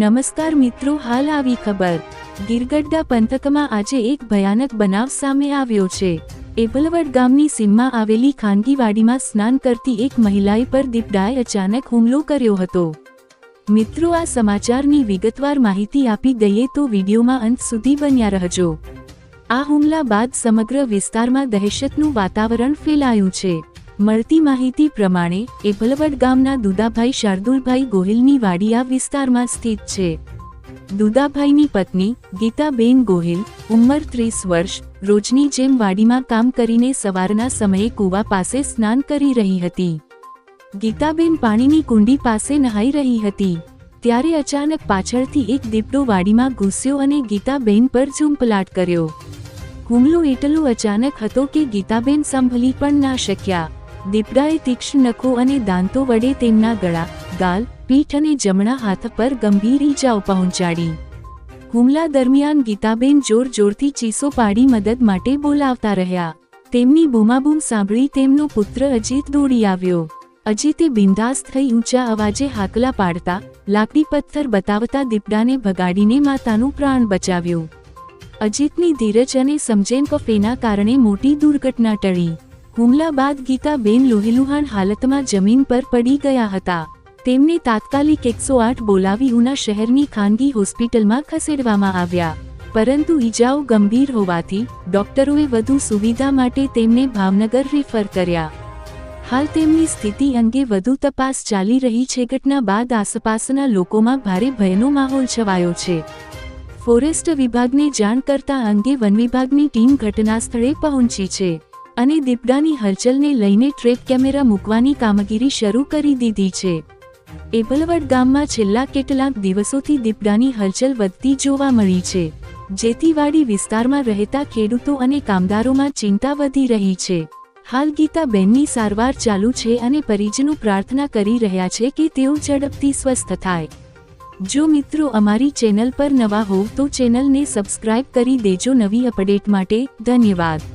નમસ્કાર મિત્રો, હાલ આવી ખબર. ગીરગઢડા પંથકમાં આજે એક ભયાનક બનાવ સામે આવ્યો છે. એબલવડ ગામની સીમમાં આવેલી ખાનગી વાડીમાં સ્નાન કરતી એક મહિલાએ પર દીપડાએ અચાનક હુમલો કર્યો હતો. મિત્રો, આ સમાચારની વિગતવાર માહિતી આપી દઈએ તો વિડીયોમાં અંત સુધી બન્યા રહેજો. આ હુમલા બાદ સમગ્ર વિસ્તારમાં દહેશતનું વાતાવરણ ફેલાયું છે. મળતી માહિતી પ્રમાણે, એભલવડ ગામના દુદાભાઈ શાર્દુલભાઈ ગોહિલની વાડી આ વિસ્તારમાં સ્થિત છે. દુદાભાઈની પત્ની, ગીતાબેન ગોહિલ, ઉંમર ત્રીસ વર્ષ, રોજની જેમ વાડીમાં કામ કરીને સવારના સમયે કૂવા પાસે સ્નાન કરી રહી હતી. ગીતાબેન પાણીની કુંડી પાસે નહાઈ રહી હતી. ત્યારે અચાનક પાછળથી એક દીપડો વાડીમાં ઘૂસ્યો અને ગીતાબેન પર ઝૂંપલાટ કર્યો. હુમલો એટલો અચાનક હતો કે ગીતાબેન સંભળી પણ ના શક્યા. દીપડાએ તીક્ષ્ણ નખો અને દાંતો વડે તેમના ગળા, ગાલ, પીઠ અને જમણા હાથ પર ગંભીર ઈજાઓ પહોંચાડી. હુમલા દરમિયાન ગીતાબેન જોર જોરથી ચીસો પાડી મદદ માટે બોલાવતા રહ્યા. તેમની બૂમાબૂમ સાંભળી તેમનો પુત્ર અજીત દોડી આવ્યો. અજીતે બિંદાસ થઈ ઊંચા અવાજે હાકલા પાડતા, લાકડી પથ્થર બતાવતા દીપડાને ભગાડીને માતાનું પ્રાણ બચાવ્યું. અજીતની ધીરજ અને સમજેન કફેના કારણે મોટી દુર્ઘટના ટળી. હુમલા બાદ ગીતાબેન લોહેલુહાણ હાલતમાં જમીન પર પડી ગયા હતા. તેમને તાત્કાલિક એકસો આઠ બોલાવી ઉના શહેરની ખાનગી હોસ્પિટલમાં ખસેડવામાં આવ્યા. પરંતુ ઈજાઓ ગંભીર હોવાથી ડોક્ટરોએ વધુ સુવિધા માટે તેમને ભાવનગર રિફર કર્યા. હાલ તેમની સ્થિતિ અંગે વધુ તપાસ ચાલી રહી છે. ઘટના બાદ આસપાસના લોકોમાં ભારે ભયનો માહોલ છવાયો છે. ફોરેસ્ટ વિભાગને જાણ કરતા અંગે વન વિભાગની ટીમ ઘટનાસ્થળે પહોંચી છે. અને દીપડાની હલચલને લઈને ટ્રેપ કેમેરા મૂકવાની કામગીરી શરૂ કરી દીધી છે. એબલવડ ગામમાં છેલ્લા કેટલાક દિવસોથી દીપડાની હલચલ વધતી જોવા મળી છે. જેથીવાડી વિસ્તારમાં રહેતા ખેડૂતો અને કામદારોમાં ચિંતા વધી રહી છે. હાલ ગીતાબેનની સારવાર ચાલુ છે અને પરિજનો પ્રાર્થના કરી રહ્યા છે કે તેઓ ઝડપથી સ્વસ્થ થાય. જો મિત્રો અમારી ચેનલ પર નવા હોવ તો ચેનલને સબસ્ક્રાઇબ કરી દેજો નવી અપડેટ માટે, ધન્યવાદ.